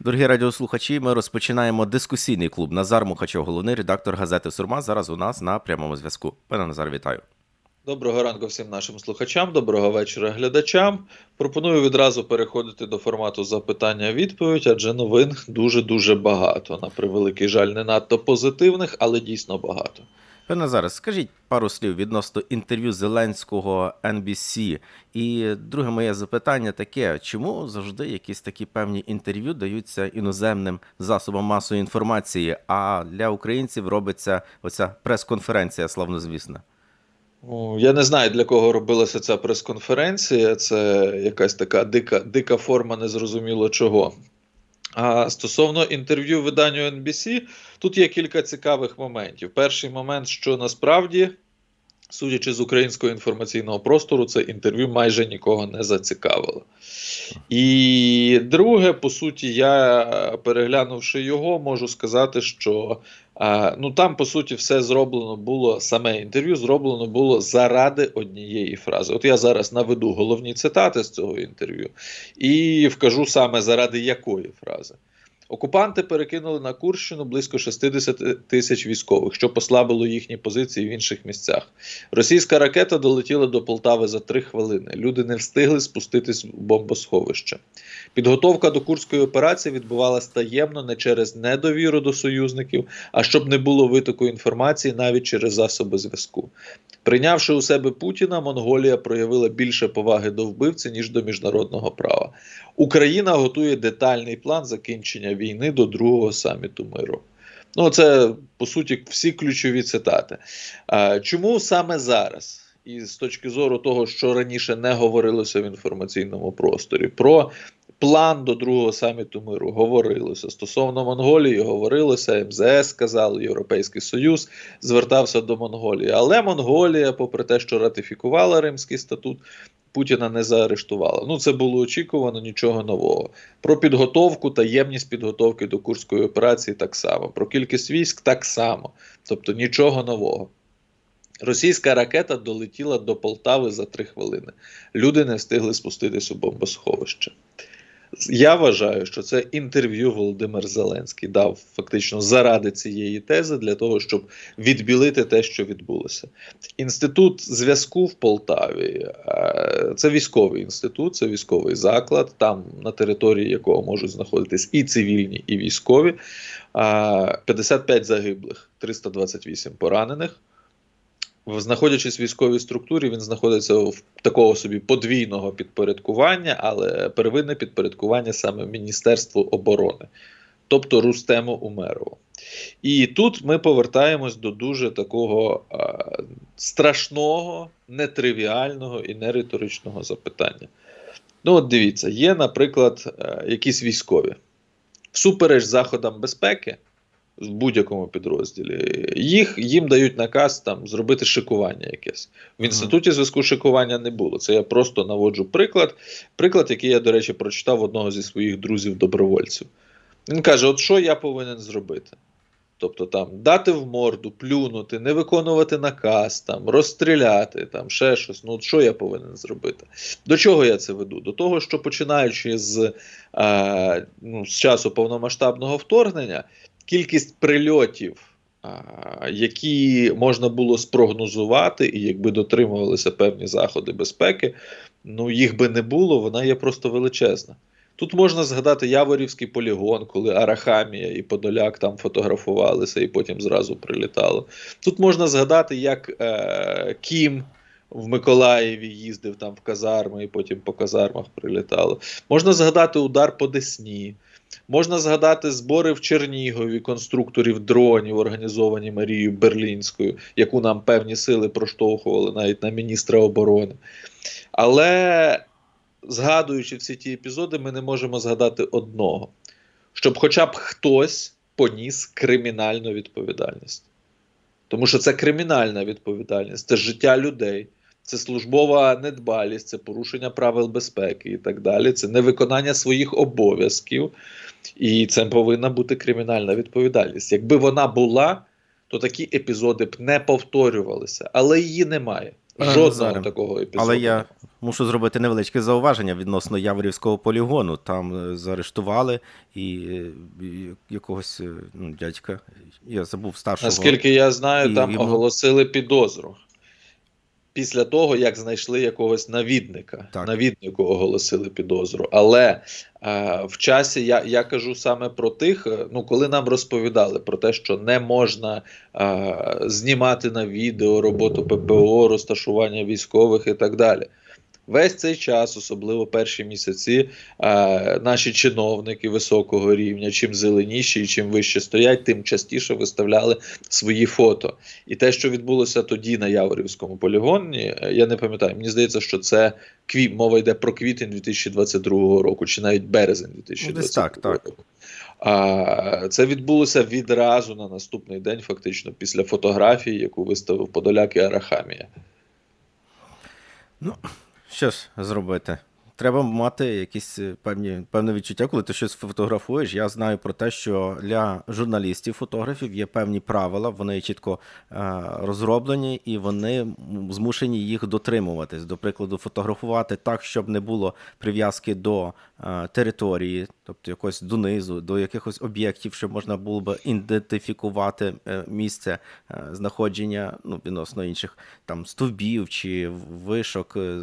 Дорогі радіослухачі, ми розпочинаємо дискусійний клуб. Назар Мухачов, головний редактор газети Сурма. Зараз у нас на прямому зв'язку. Пане Назар, вітаю. Доброго ранку всім нашим слухачам, доброго вечора глядачам. Пропоную відразу переходити до формату запитання-відповідь, адже новин дуже-дуже багато. На превеликий жаль, не надто позитивних, але дійсно багато. Пане Назаре, скажіть пару слів відносно інтерв'ю Зеленського NBC. І друге моє запитання таке: чому завжди якісь такі певні інтерв'ю даються іноземним засобам масової інформації, а для українців робиться оця прес-конференція, славнозвісна? Я не знаю, для кого робилася ця прес-конференція. Це якась така дика, дика форма незрозуміло чого. А стосовно інтерв'ю виданню NBC, тут є кілька цікавих моментів. Перший момент, що насправді, судячи з українського інформаційного простору, це інтерв'ю майже нікого не зацікавило. І друге, по суті, я переглянувши його, можу сказати, що ну там по суті все зроблено було саме інтерв'ю, зроблено було заради однієї фрази. От я зараз наведу головні цитати з цього інтерв'ю і вкажу саме заради якої фрази. Окупанти перекинули на Курщину близько 60 тисяч військових, що послабило їхні позиції в інших місцях. Російська ракета долетіла до Полтави за три хвилини. Люди не встигли спуститись в бомбосховище. Підготовка до курської операції відбувалася таємно не через недовіру до союзників, а щоб не було витоку інформації навіть через засоби зв'язку. Прийнявши у себе Путіна, Монголія проявила більше поваги до вбивці, ніж до міжнародного права. Україна готує детальний план закінчення війни до другого саміту миру. Ну, це по суті всі ключові цитати. Чому саме зараз? І з точки зору того, що раніше не говорилося в інформаційному просторі, про план до другого саміту миру говорилося. Стосовно Монголії говорилося, МЗС сказав, Європейський Союз звертався до Монголії. Але Монголія, попри те, що ратифікувала Римський статут, Путіна не заарештувала. Ну, це було очікувано, нічого нового. Про підготовку, таємність підготовки до Курської операції так само. Про кількість військ так само. Тобто нічого нового. Російська ракета долетіла до Полтави за три хвилини. Люди не встигли спуститись у бомбосховище. Я вважаю, що це інтерв'ю Володимир Зеленський дав фактично заради цієї тези для того, щоб відбілити те, що відбулося. Інститут зв'язку в Полтаві е, це військовий інститут, це військовий заклад, там на території якого можуть знаходитись і цивільні, і військові. Е, 55 загиблих, 328 поранених. Знаходячись в військовій структурі, він знаходиться в такого собі подвійного підпорядкування, але первинне підпорядкування саме Міністерству оборони, тобто Рустему Умерову. І тут ми повертаємось до дуже такого а, страшного, нетривіального і нериторичного запитання. Ну, от дивіться, є, наприклад, а, якісь військові. Всупереч заходам безпеки в будь-якому підрозділі. Їх їм дають наказ там зробити шикування якесь. В інституті зв'язку шикування не було. Це я просто наводжу приклад. Приклад, який я, до речі, прочитав одного зі своїх друзів-добровольців. Він каже: От що я повинен зробити? Тобто там дати в морду, плюнути, не виконувати наказ, там, розстріляти, там, ще щось. Ну, от що я повинен зробити? До чого я це веду? До того, що починаючи з, е, ну, з часу повномасштабного вторгнення, кількість прильотів, які можна було спрогнозувати, і якби дотримувалися певні заходи безпеки, ну їх би не було, вона є просто величезна. Тут можна згадати Яворівський полігон, коли Арахамія і Подоляк там фотографувалися і потім зразу прилітало. Тут можна згадати, як е, Кім в Миколаєві їздив там в казарми і потім по казармах прилітало. Можна згадати удар по Десні. Можна згадати збори в Чернігові конструкторів дронів, організовані Марією Берлінською, яку нам певні сили проштовхували навіть на міністра оборони. Але згадуючи всі ті епізоди, ми не можемо згадати одного: щоб хоча б хтось поніс кримінальну відповідальність. Тому що це кримінальна відповідальність, це життя людей. Це службова недбалість, це порушення правил безпеки і так далі. Це невиконання своїх обов'язків, і це повинна бути кримінальна відповідальність. Якби вона була, то такі епізоди б не повторювалися, але її немає. Жодного Назаре, такого епізоду. Але я мушу зробити невеличке зауваження відносно Яворівського полігону. Там е, заарештували і, е, і якогось е, ну, дядька, я забув старшого. Наскільки я знаю, І там йому- оголосили підозру. Після того, як знайшли якогось навідника. Так. Навіднику оголосили підозру. Але е, в часі я, я кажу саме про тих, е, ну коли нам розповідали про те, що не можна е, знімати на відео роботу ППО, розташування військових і так далі. Весь цей час, особливо перші місяці, е, наші чиновники високого рівня, чим зеленіші і чим вище стоять, тим частіше виставляли свої фото. І те, що відбулося тоді на Яворівському полігоні, е, я не пам'ятаю. Мені здається, що це кві... мова йде про квітень 2022 року, чи навіть березень 2022 Ну, десь так, так. року. А, це відбулося відразу на наступний день, фактично, після фотографії, яку виставив Подоляк і Арахамія. Що ж зробити? Треба мати якісь е, певні певне відчуття, коли ти щось фотографуєш. Я знаю про те, що для журналістів, фотографів є певні правила, вони чітко е, розроблені і вони змушені їх дотримуватись. До прикладу, фотографувати так, щоб не було прив'язки до території, тобто якось донизу, до якихось об'єктів, що можна було б ідентифікувати е, місце е, знаходження ну, відносно інших там стовбів чи вишок, е,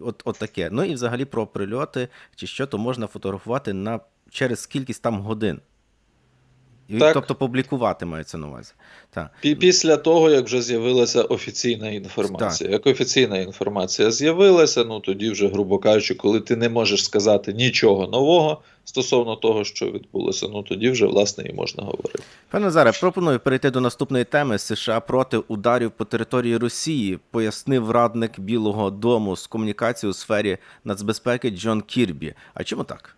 от, от таке. Ну і взагалі про прильоти чи що, то можна фотографувати на через кількість там годин. Так. Тобто публікувати мається на увазі. Так. Пі- Після того, як вже з'явилася офіційна інформація. Як офіційна інформація з'явилася, ну тоді вже, грубо кажучи, коли ти не можеш сказати нічого нового стосовно того, що відбулося, ну тоді вже власне і можна говорити. Пане Назаре, пропоную перейти до наступної теми. США проти ударів по території Росії, пояснив радник Білого Дому з комунікації у сфері нацбезпеки Джон Кірбі. А чому так?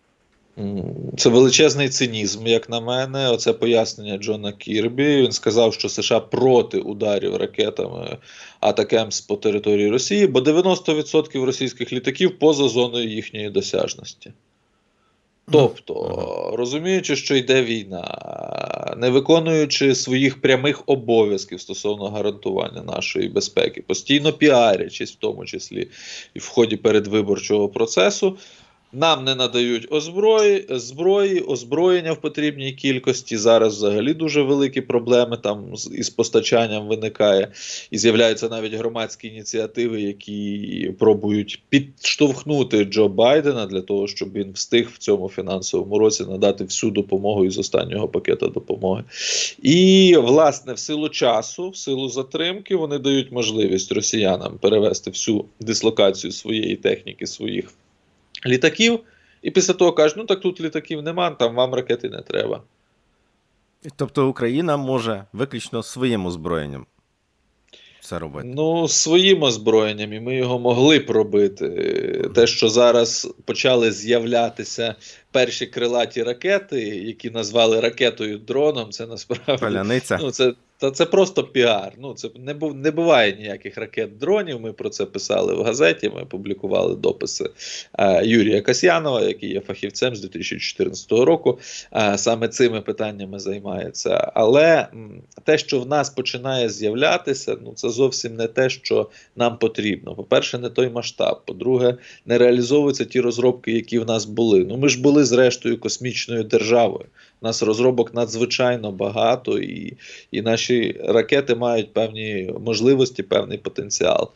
Це величезний цинізм, як на мене. Оце пояснення Джона Кірбі. Він сказав, що США проти ударів ракетами Атакемс по території Росії, бо 90% російських літаків поза зоною їхньої досяжності. Тобто, розуміючи, що йде війна, не виконуючи своїх прямих обов'язків стосовно гарантування нашої безпеки, постійно піарячись, в тому числі і в ході передвиборчого процесу, нам не надають озброї, зброї, озброєння в потрібній кількості. Зараз взагалі дуже великі проблеми там із постачанням виникає. І з'являються навіть громадські ініціативи, які пробують підштовхнути Джо Байдена для того, щоб він встиг в цьому фінансовому році надати всю допомогу із останнього пакета допомоги. І, власне, в силу часу, в силу затримки, вони дають можливість росіянам перевести всю дислокацію своєї техніки, своїх літаків. І після того кажуть, ну так тут літаків нема, там вам ракети не треба. Тобто Україна може виключно своїм озброєнням це робити. Ну, своїм озброєнням, і ми його могли б робити. Те, що зараз почали з'являтися перші крилаті ракети, які назвали ракетою дроном, це насправді Паляниця. ну, це, та це просто піар. Ну, це не, бу, не буває ніяких ракет-дронів. Ми про це писали в газеті. Ми публікували дописи е, Юрія Касьянова, який є фахівцем з 2014 року. Е, саме цими питаннями займається. Але м, те, що в нас починає з'являтися, ну це зовсім не те, що нам потрібно. По-перше, не той масштаб. По-друге, не реалізовуються ті розробки, які в нас були. Ну ми ж були зрештою космічною державою. У нас розробок надзвичайно багато, і, і наші ракети мають певні можливості, певний потенціал.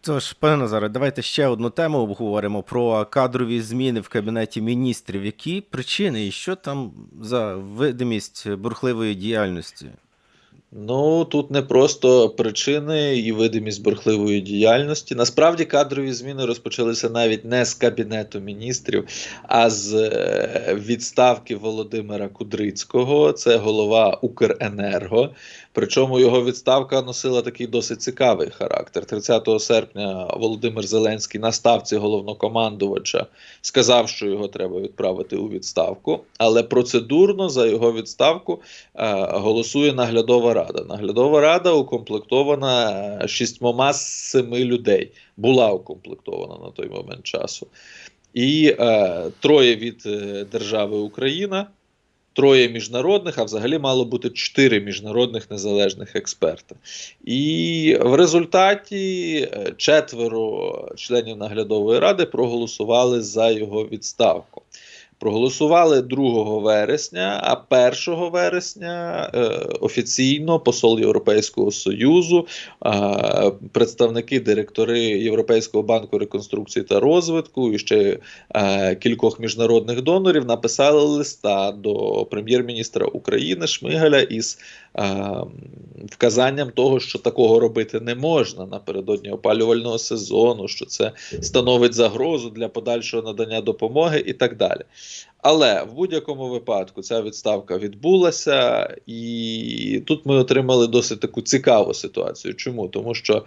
Тож, пане Назаре, давайте ще одну тему обговоримо про кадрові зміни в кабінеті міністрів. Які причини і що там за видимість бурхливої діяльності? Ну тут не просто причини і видимість бурхливої діяльності. Насправді кадрові зміни розпочалися навіть не з кабінету міністрів, а з е, відставки Володимира Кудрицького. Це голова Укренерго. Причому його відставка носила такий досить цікавий характер. 30 серпня Володимир Зеленський на ставці головнокомандувача сказав, що його треба відправити у відставку, але процедурно за його відставку е, голосує наглядова рада. Наглядова рада укомплектована е, шістьмома з семи людей. Була укомплектована на той момент часу. І е, троє від е, держави Україна, троє міжнародних, а взагалі мало бути чотири міжнародних незалежних експерта. І в результаті е, четверо членів наглядової ради проголосували за його відставку. Проголосували 2 вересня, а 1 вересня е, офіційно посол Європейського Союзу, е, представники директори Європейського банку реконструкції та розвитку і ще е, кількох міжнародних донорів написали листа до прем'єр-міністра України Шмигаля із вказанням того, що такого робити не можна напередодні опалювального сезону, що це становить загрозу для подальшого надання допомоги і так далі. Але в будь-якому випадку ця відставка відбулася, і тут ми отримали досить таку цікаву ситуацію. Чому? Тому що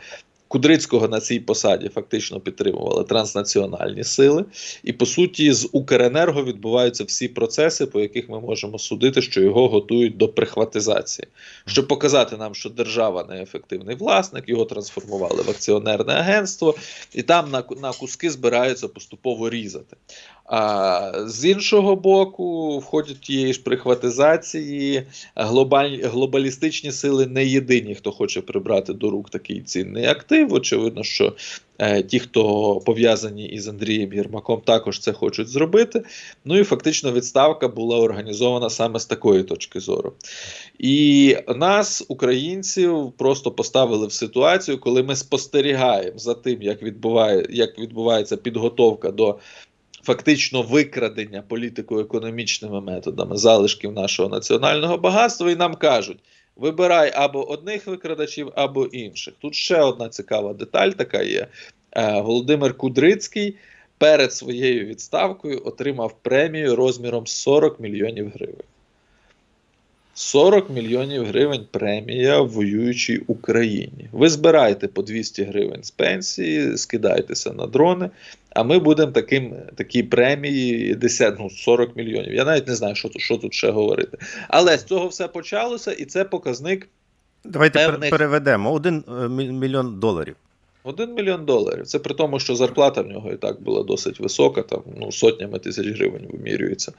Кудрицького на цій посаді фактично підтримували транснаціональні сили, і по суті, з Укренерго відбуваються всі процеси, по яких ми можемо судити, що його готують до прихватизації, щоб показати нам, що держава неефективний власник, його трансформували в акціонерне агентство, і там на, на куски збираються поступово різати. А з іншого боку, в ході тієї ж прихватизації глобаль, глобалістичні сили не єдині, хто хоче прибрати до рук такий цінний актив. Очевидно, що е, ті, хто пов'язані із Андрієм Єрмаком, також це хочуть зробити. Ну і фактично відставка була організована саме з такої точки зору. І нас, українців, просто поставили в ситуацію, коли ми спостерігаємо за тим, як, відбуває, як відбувається підготовка до фактично викрадення політико-економічними методами залишків нашого національного багатства, і нам кажуть: вибирай або одних викрадачів, або інших. Тут ще одна цікава деталь така є. Е, Володимир Кудрицький перед своєю відставкою отримав премію розміром 40 мільйонів гривень. 40 мільйонів гривень премія в воюючій Україні. Ви збирайте по 200 гривень з пенсії, скидайтеся на дрони, а ми будемо таким, такі премії 10, ну, 40 мільйонів. Я навіть не знаю, що, тут- що тут ще говорити. Але з цього все почалося, і це показник Давайте Певних- переведемо. Один е, мільйон доларів. 1 мільйон доларів. Це при тому, що зарплата в нього і так була досить висока, там ну, сотнями тисяч гривень вимірюється.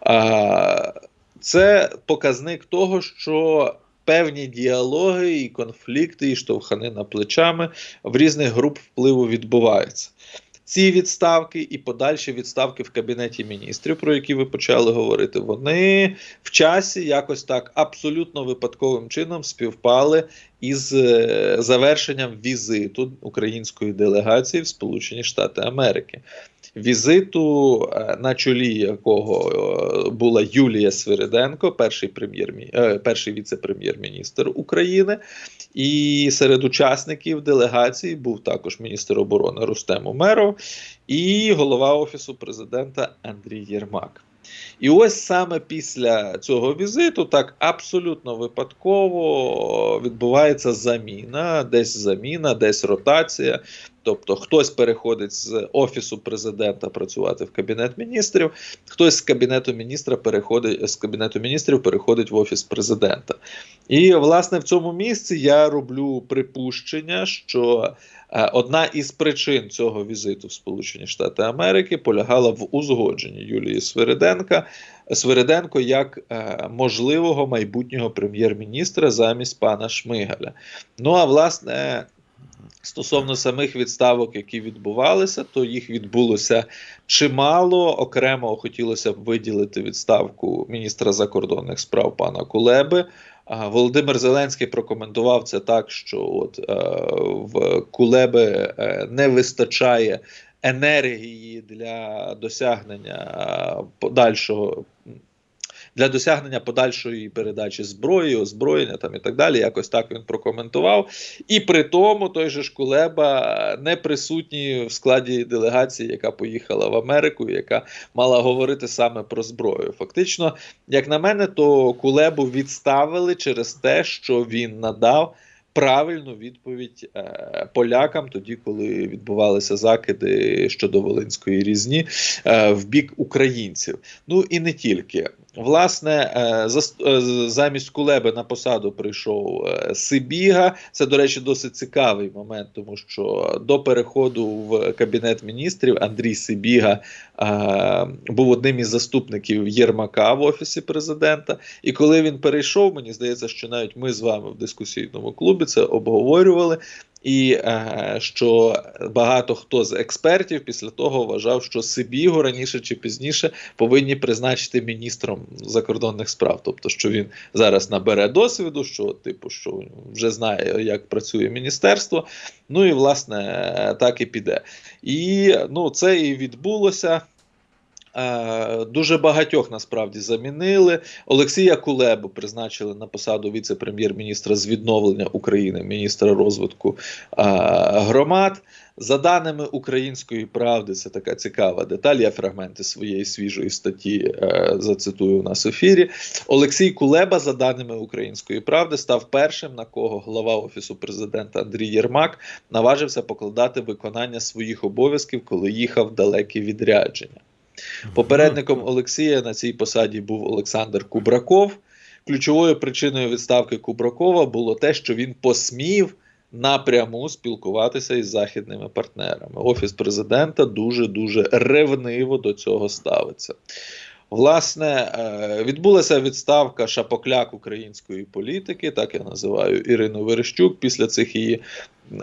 А, це показник того, що певні діалоги і конфлікти, і штовханина плечами в різних груп впливу відбуваються. Ці відставки і подальші відставки в кабінеті міністрів, про які ви почали говорити, вони в часі якось так абсолютно випадковим чином співпали із е, завершенням візиту української делегації в Сполучені Штати Америки. Візиту, е, на чолі якого е, була Юлія Свириденко, перший прем'єр перший віце-прем'єр-міністр України, і серед учасників делегації був також міністр оборони Рустем Умеров і голова офісу президента Андрій Єрмак. І ось саме після цього візиту, так абсолютно випадково відбувається заміна, десь заміна, десь ротація. Тобто хтось переходить з офісу президента працювати в кабінет міністрів, хтось з кабінету міністра переходить з кабінету міністрів переходить в офіс президента. І власне в цьому місці я роблю припущення, що е, одна із причин цього візиту в Сполучені Штати Америки полягала в узгодженні Юлії Свириденка. Свириденко як е, можливого майбутнього прем'єр-міністра замість пана Шмигаля. Ну а власне. Стосовно самих відставок, які відбувалися, то їх відбулося чимало. Окремо хотілося б виділити відставку міністра закордонних справ пана Кулеби. Володимир Зеленський прокоментував це так, що от е, в Кулеби е, не вистачає енергії для досягнення е, подальшого. Для досягнення подальшої передачі зброї, озброєння там і так далі, якось так він прокоментував. І при тому той же ж Кулеба не присутній в складі делегації, яка поїхала в Америку, яка мала говорити саме про зброю. Фактично, як на мене, то Кулебу відставили через те, що він надав. Правильну відповідь е, полякам тоді, коли відбувалися закиди щодо Волинської різні е, в бік українців. Ну і не тільки Власне, е, е, замість Кулеби на посаду прийшов е, Сибіга. Це, до речі, досить цікавий момент, тому що до переходу в кабінет міністрів Андрій Сибіга був одним із заступників Єрмака в офісі президента. І коли він перейшов, мені здається, що навіть ми з вами в дискусійному клубі це обговорювали. І е, що багато хто з експертів після того вважав, що Сибігу раніше чи пізніше повинні призначити міністром закордонних справ. Тобто, що він зараз набере досвіду, що типу, що вже знає, як працює міністерство. Ну і власне так і піде. І ну, це і відбулося. Е, Дуже багатьох насправді замінили. Олексія Кулебу призначили на посаду віце-прем'єр-міністра з відновлення України, міністра розвитку е, громад. За даними української правди, це така цікава деталь. Я фрагменти своєї свіжої статті е, зацитую у нас в ефірі. Олексій Кулеба, за даними української правди, став першим, на кого глава офісу президента Андрій Єрмак наважився покладати виконання своїх обов'язків, коли їхав далекі відрядження. Попередником Олексія на цій посаді був Олександр Кубраков. Ключовою причиною відставки Кубракова було те, що він посмів напряму спілкуватися із західними партнерами. Офіс президента дуже дуже ревниво до цього ставиться. Власне, е, відбулася відставка шапокляк української політики, так я називаю Ірину Верещук, після цих її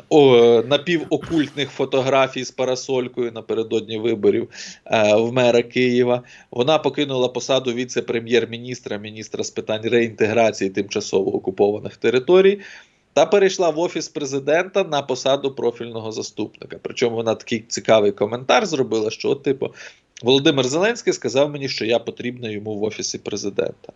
о, напівокультних фотографій з парасолькою напередодні виборів е, в мера Києва. Вона покинула посаду віце-прем'єр-міністра, міністра з питань реінтеграції тимчасово окупованих територій. Та перейшла в офіс президента на посаду профільного заступника. Причому вона такий цікавий коментар зробила, що, от, типу, Володимир Зеленський сказав мені, що я потрібна йому в офісі президента.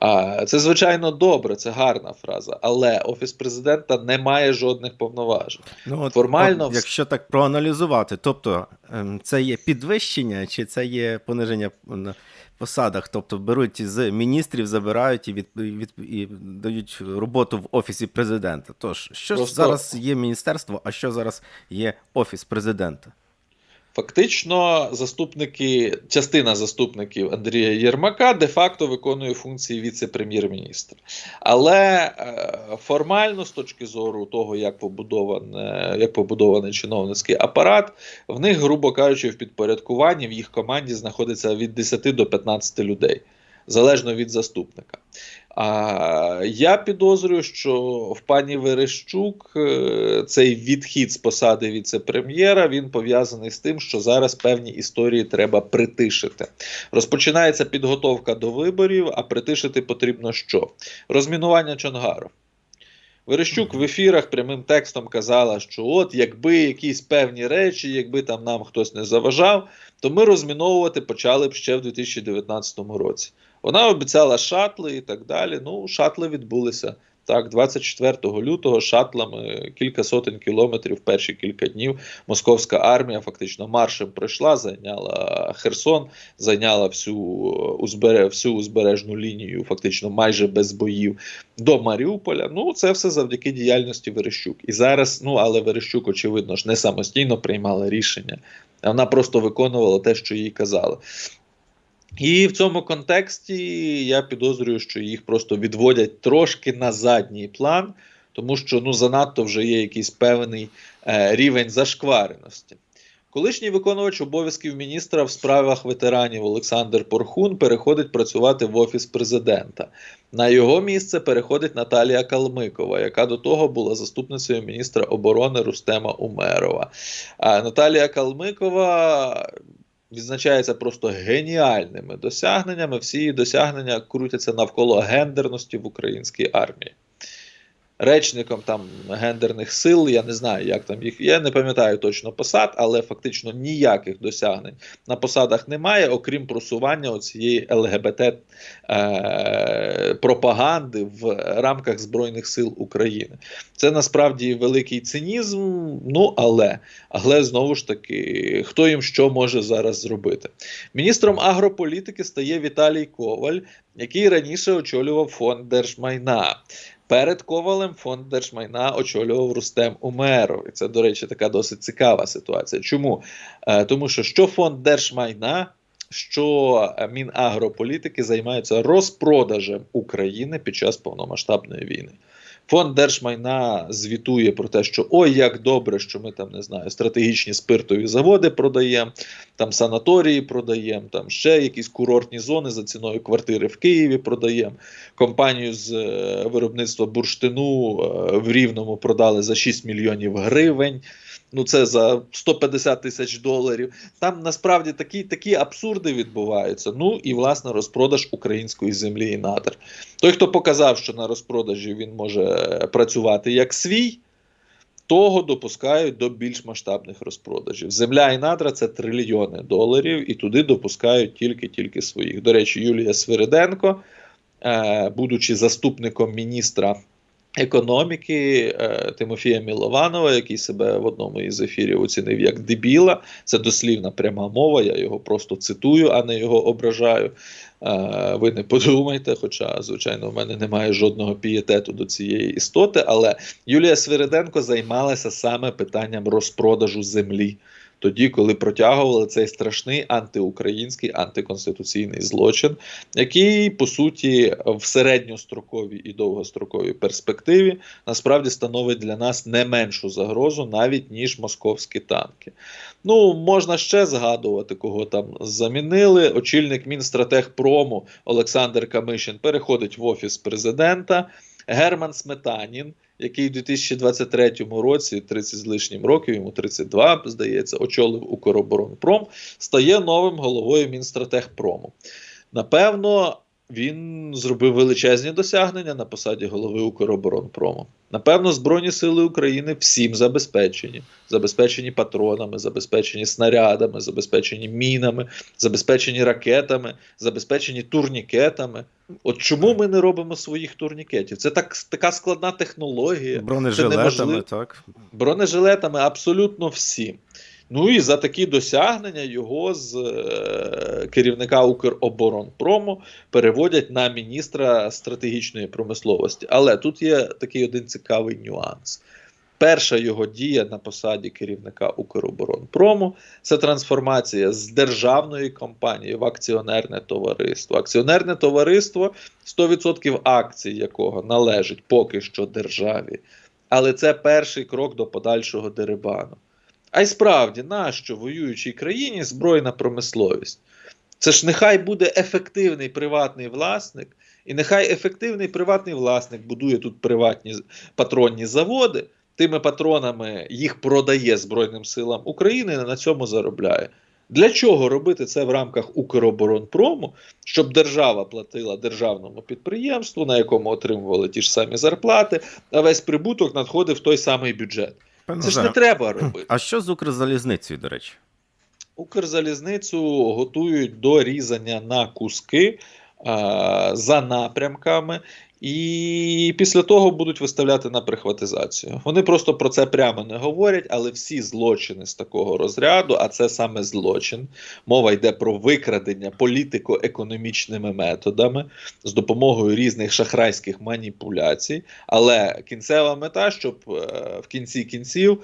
А, Це звичайно добре, це гарна фраза, але офіс президента не має жодних повноважень. Ну, от, Формально от, якщо так проаналізувати, тобто ем, це є підвищення чи це є пониження на посадах? Тобто беруть з міністрів, забирають і, від, від, і дають роботу в офісі президента. Тож, що ж Просто- зараз є міністерство, а що зараз є офіс президента? Фактично, заступники, частина заступників Андрія Єрмака де-факто виконує функції віце-прем'єр-міністра. Але е, формально, з точки зору того, як побудоване, як побудований чиновницький апарат, в них, грубо кажучи, в підпорядкуванні в їх команді знаходиться від 10 до 15 людей, залежно від заступника. А я підозрюю, що в пані Верещук е, цей відхід з посади віце-прем'єра він пов'язаний з тим, що зараз певні історії треба притишити. Розпочинається підготовка до виборів, а притишити потрібно що? Розмінування Чонгару. Верещук в ефірах прямим текстом казала, що от якби якісь певні речі, якби там нам хтось не заважав, то ми розміновувати почали б ще в 2019 році. Вона обіцяла шатли і так далі. Ну, шатли відбулися. Так, 24 лютого шатлами кілька сотень кілометрів перші кілька днів московська армія фактично маршем пройшла, зайняла Херсон, зайняла всю, узбере, всю узбережну лінію, фактично майже без боїв до Маріуполя. Ну, це все завдяки діяльності Верещук. І зараз, ну але Верещук, очевидно ж, не самостійно приймала рішення, вона просто виконувала те, що їй казали. І в цьому контексті я підозрюю, що їх просто відводять трошки на задній план, тому що ну занадто вже є якийсь певний е, рівень зашквареності. Колишній виконувач обов'язків міністра в справах ветеранів Олександр Порхун переходить працювати в офіс президента. На його місце переходить Наталія Калмикова, яка до того була заступницею міністра оборони Рустема Умерова. А Наталія Калмикова відзначається просто геніальними досягненнями. Всі досягнення крутяться навколо гендерності в українській армії. Речником там гендерних сил, я не знаю, як там їх. Я не пам'ятаю точно посад, але фактично ніяких досягнень на посадах немає, окрім просування оцієї ЛГБТ е- пропаганди в рамках Збройних сил України. Це насправді великий цинізм. Ну але, але знову ж таки, хто їм що може зараз зробити? Міністром агрополітики стає Віталій Коваль, який раніше очолював фонд держмайна. Перед Ковалем фонд держмайна очолював Рустем Умеров. І це, до речі, така досить цікава ситуація. Чому? Е, тому що що фонд держмайна, що е, Мінагрополітики займаються розпродажем України під час повномасштабної війни. Фонд держмайна звітує про те, що ой, як добре, що ми там не знаю, стратегічні спиртові заводи продаємо, там санаторії продаємо, там ще якісь курортні зони за ціною квартири в Києві продаємо. Компанію з е, виробництва бурштину е, в Рівному продали за 6 мільйонів гривень. Ну, це за 150 тисяч доларів. Там насправді такі, такі абсурди відбуваються. Ну і власне розпродаж української землі і надр. Той, хто показав, що на розпродажі він може працювати як свій, того допускають до більш масштабних розпродажів. Земля і надра це трильйони доларів, і туди допускають тільки-тільки своїх. До речі, Юлія Свириденко, е, будучи заступником міністра. Економіки е, Тимофія Мілованова, який себе в одному із ефірів оцінив як дебіла, це дослівна пряма мова. Я його просто цитую, а не його ображаю. Е, ви не подумайте, хоча, звичайно, в мене немає жодного пієтету до цієї істоти. Але Юлія Свириденко займалася саме питанням розпродажу землі. Тоді, коли протягували цей страшний антиукраїнський антиконституційний злочин, який по суті в середньостроковій і довгостроковій перспективі насправді становить для нас не меншу загрозу, навіть ніж московські танки. Ну, можна ще згадувати, кого там замінили. Очільник Мінстратегпрому Олександр Камишин переходить в офіс президента. Герман Сметанін, який у 2023 році, 30 з лишнім років, йому 32, здається, очолив Укроборонпром, стає новим головою Мінстратегпрому. Напевно, він зробив величезні досягнення на посаді голови Укроборонпрому. Напевно, Збройні Сили України всім забезпечені. Забезпечені патронами, забезпечені снарядами, забезпечені мінами, забезпечені ракетами, забезпечені турнікетами. От чому ми не робимо своїх турнікетів? Це так, така складна технологія. Бронежилетами, так. Бронежилетами абсолютно всім. Ну і за такі досягнення його з е, керівника Укроборонпрому переводять на міністра стратегічної промисловості. Але тут є такий один цікавий нюанс. Перша його дія на посаді керівника Укроборонпрому це трансформація з державної компанії в акціонерне товариство. Акціонерне товариство 100% акцій якого належить поки що державі. Але це перший крок до подальшого дерибану. А й справді, нащо воюючій країні збройна промисловість? Це ж нехай буде ефективний приватний власник, і нехай ефективний приватний власник будує тут приватні патронні заводи, тими патронами їх продає Збройним силам України і на цьому заробляє. Для чого робити це в рамках Укроборонпрому, щоб держава платила державному підприємству, на якому отримували ті ж самі зарплати, а весь прибуток надходив в той самий бюджет. Пане Це ж не треба робити. А що з Укрзалізницею, до речі? Укрзалізницю готують до різання на куски за напрямками, і після того будуть виставляти на прихватизацію. Вони просто про це прямо не говорять, але всі злочини з такого розряду, а це саме злочин. Мова йде про викрадення політико-економічними методами з допомогою різних шахрайських маніпуляцій. Але кінцева мета, щоб е, в кінці кінців.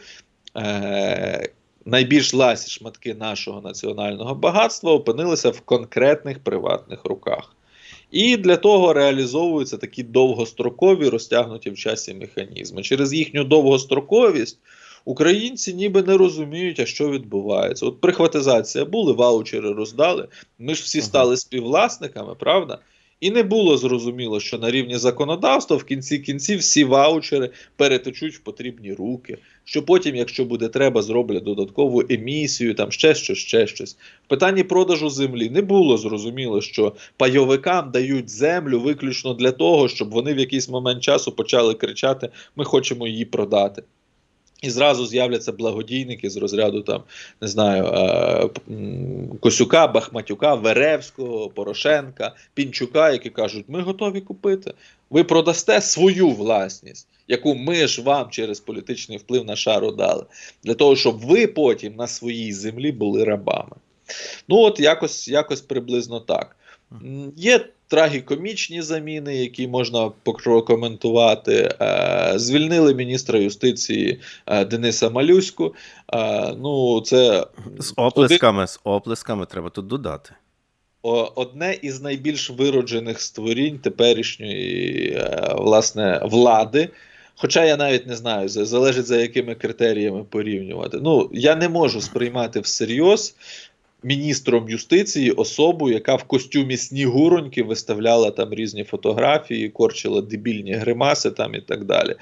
Е, найбільш ласі шматки нашого національного багатства опинилися в конкретних приватних руках. І для того реалізовуються такі довгострокові розтягнуті в часі механізми. Через їхню довгостроковість українці ніби не розуміють, а що відбувається. От прихватизація були, ваучери роздали. Ми ж всі стали співвласниками, правда? І не було зрозуміло, що на рівні законодавства в кінці кінців всі ваучери перетечуть в потрібні руки. Що потім, якщо буде треба, зроблять додаткову емісію, там ще щось, ще щось. В питанні продажу землі не було зрозуміло, що пайовикам дають землю виключно для того, щоб вони в якийсь момент часу почали кричати: ми хочемо її продати. І зразу з'являться благодійники з розряду там, не знаю, е, Косюка, Бахматюка, Веревського, Порошенка, Пінчука, які кажуть, ми готові купити. Ви продасте свою власність, яку ми ж вам через політичний вплив на шару дали, для того, щоб ви потім на своїй землі були рабами. Ну, от якось, якось приблизно так. Є трагікомічні заміни, які можна прокоментувати. Е, Звільнили міністра юстиції е, Дениса Малюську. Е, Ну, це З оплесками, з оплесками треба тут додати. одне із найбільш вироджених створінь теперішньої власне влади. Хоча я навіть не знаю, залежить за якими критеріями порівнювати. Ну, я не можу сприймати всерйоз міністром юстиції особу, яка в костюмі снігуроньки виставляла там різні фотографії, корчила дебільні гримаси там і так далі.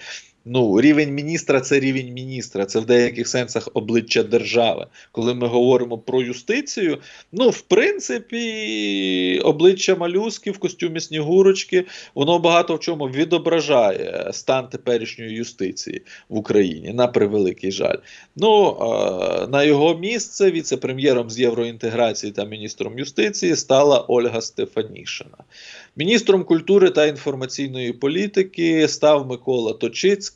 Ну, рівень міністра це рівень міністра, це в деяких сенсах обличчя держави. Коли ми говоримо про юстицію, ну, в принципі, обличчя малюски в костюмі снігурочки, воно багато в чому відображає стан теперішньої юстиції в Україні, на превеликий жаль. Ну, на його місце віце-прем'єром з євроінтеграції та міністром юстиції стала Ольга Стефанішина. Міністром культури та інформаційної політики став Микола Точицький,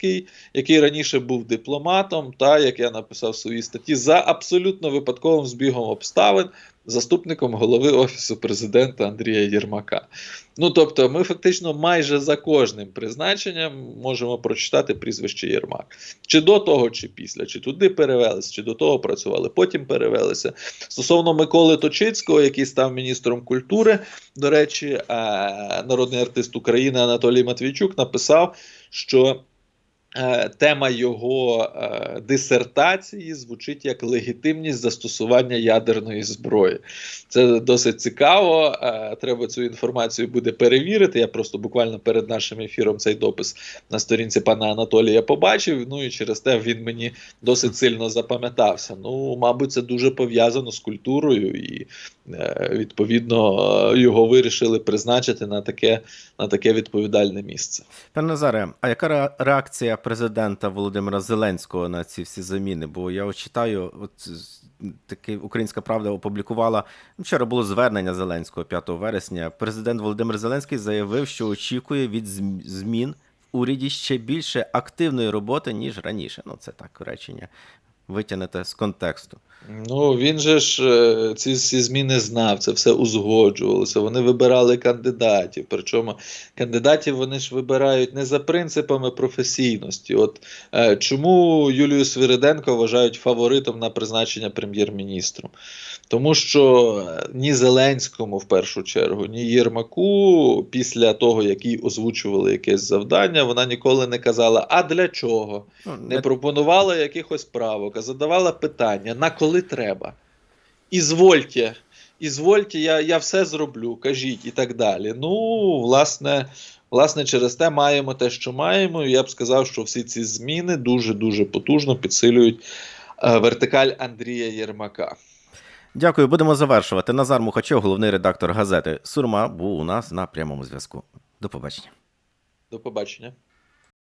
який раніше був дипломатом, та як я написав в своїй статті, за абсолютно випадковим збігом обставин заступником голови офісу президента Андрія Єрмака. Ну тобто, ми фактично майже за кожним призначенням можемо прочитати прізвище Єрмак. Чи до того, чи після, чи туди перевелися, чи до того працювали, потім перевелися. Стосовно Миколи Точицького, який став міністром культури, до речі, е, народний артист України Анатолій Матвійчук написав, що тема його е, дисертації звучить як легітимність застосування ядерної зброї. Це досить цікаво. е, Треба цю інформацію буде перевірити. Я просто буквально перед нашим ефіром цей допис на сторінці пана Анатолія побачив. Ну і через те він мені досить сильно запам'ятався. Ну, мабуть, це дуже пов'язано з культурою, і е, відповідно е, його вирішили призначити на таке, на таке відповідальне місце. Пане Назаре, а яка реакція президента Володимира Зеленського на ці всі заміни? Бо я читаю, от таки Українська Правда опублікувала ну, вчора було звернення Зеленського 5 вересня. Президент Володимир Зеленський заявив, що очікує від змін в уряді ще більше активної роботи ніж раніше. Ну це так речення. Витягнете з контексту. Ну, він же ж е, ці всі зміни знав, це все узгоджувалося. Вони вибирали кандидатів. Причому кандидатів вони ж вибирають не за принципами професійності. От е, чому Юлію Свириденко вважають фаворитом на призначення прем'єр-міністром? Тому що е, ні Зеленському в першу чергу, ні Єрмаку, після того, як їй озвучували якесь завдання, вона ніколи не казала, а для чого? Ну, не пропонувала якихось правок, а задавала питання, на коли треба. Ізвольте, ізвольте, я, я все зроблю, кажіть і так далі. Ну, власне, власне, через те маємо те, що маємо. І я б сказав, що всі ці зміни дуже-дуже потужно підсилюють е, вертикаль Андрія Єрмака. Дякую, будемо завершувати. Назар Мухачов, головний редактор газети Сурма, був у нас на прямому зв'язку. До побачення. До побачення.